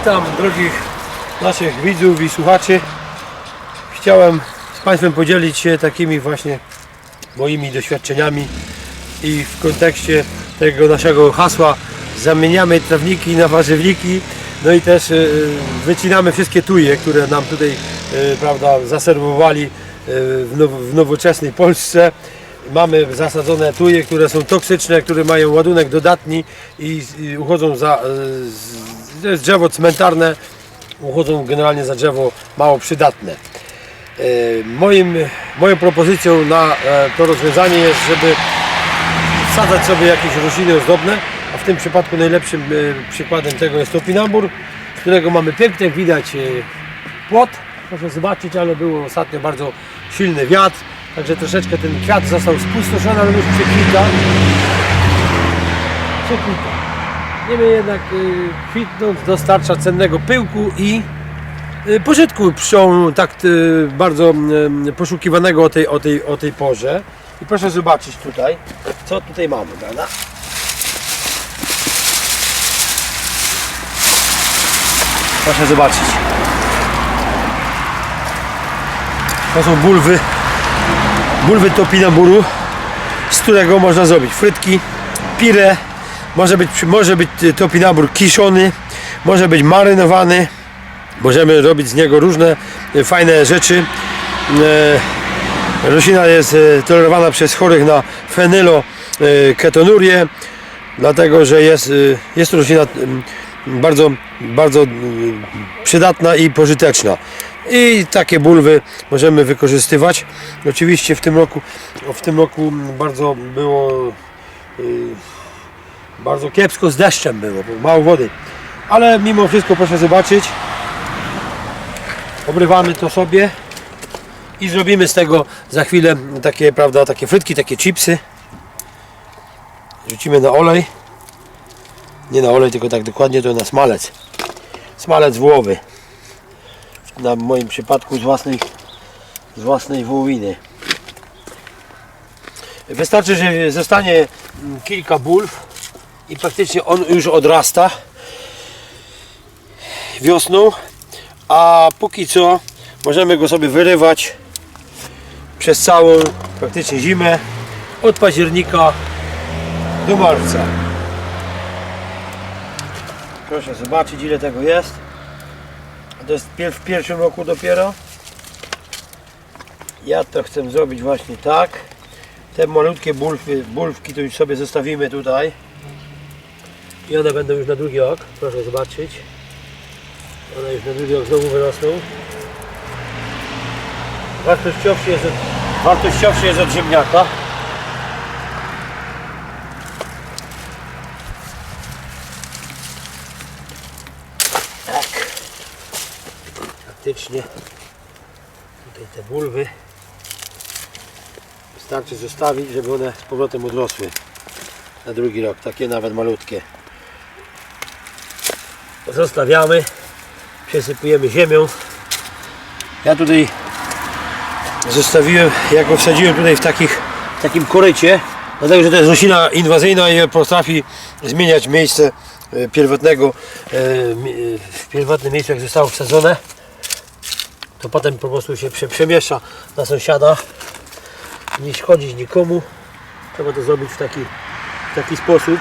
Witam drogich naszych widzów i słuchaczy. Chciałem z Państwem podzielić się takimi właśnie moimi doświadczeniami i w kontekście tego naszego hasła zamieniamy trawniki na warzywniki no i też y, wycinamy wszystkie tuje, które nam tutaj y, prawda, zaserwowali y, w, w nowoczesnej Polsce. Mamy zasadzone tuje, które są toksyczne, które mają ładunek dodatni i, uchodzą za to jest drzewo cmentarne, uchodzą generalnie za drzewo mało przydatne. E, Moim, moją propozycją na e, to rozwiązanie jest, żeby wsadzać sobie jakieś rośliny ozdobne, a w tym przypadku najlepszym e, przykładem tego jest topinambur, z którego mamy piękny, jak widać, płot. Proszę zobaczyć, ale był ostatnio bardzo silny wiatr, także troszeczkę ten kwiat został spustoszony, ale już przekwita. Przekwita. Niemniej jednak y, kwitnąc dostarcza cennego pyłku i y, pożytku pszczół tak y, bardzo poszukiwanego o tej, o, tej, o tej porze. I proszę zobaczyć tutaj, co tutaj mamy, prawda? Proszę zobaczyć. To są bulwy, bulwy topinamburu, z którego można zrobić frytki, pire, może być, może być topinambur kiszony, może być marynowany, możemy robić z niego różne fajne rzeczy. E, Roślina jest e, tolerowana przez chorych na fenyloketonurię, dlatego że jest, e, jest to roślina bardzo, bardzo przydatna i pożyteczna. I takie bulwy możemy wykorzystywać. Oczywiście w tym roku, w tym roku bardzo było bardzo kiepsko z deszczem było, bo mało wody. Ale mimo wszystko proszę zobaczyć. Obrywamy to sobie i zrobimy z tego za chwilę takie, prawda, takie frytki, takie chipsy. Rzucimy na olej. Nie na olej, tylko tak dokładnie to na smalec. Smalec wołowy. Na moim przypadku z własnej, z własnej wołowiny. Wystarczy, że zostanie kilka bulw i praktycznie on już odrasta wiosną, a póki co możemy go sobie wyrywać przez całą praktycznie zimę od października do marca. Proszę zobaczyć ile tego jest. To jest w pierwszym roku dopiero. Ja to chcę zrobić właśnie tak. Te malutkie bulwy, bulwki to już sobie zostawimy tutaj. I one będą już na drugi rok. Proszę zobaczyć. One już na drugi rok znowu wyrosną. Wartościowszy jest od, wartościowszy jest od ziemniaka. Tak. Faktycznie tutaj te bulwy wystarczy zostawić, żeby one z powrotem odrosły na drugi rok, takie nawet malutkie. Zostawiamy, przesypujemy ziemią. Ja tutaj zostawiłem, jak go wsadziłem tutaj w, takich, w takim korycie, dlatego że to jest roślina inwazyjna i potrafi zmieniać miejsce e, pierwotnego, e, e, w pierwotnym miejscu jak zostało wsadzone, to potem po prostu się prze, przemieszcza na sąsiada, nie szkodzić nikomu, trzeba to zrobić w taki, w taki sposób.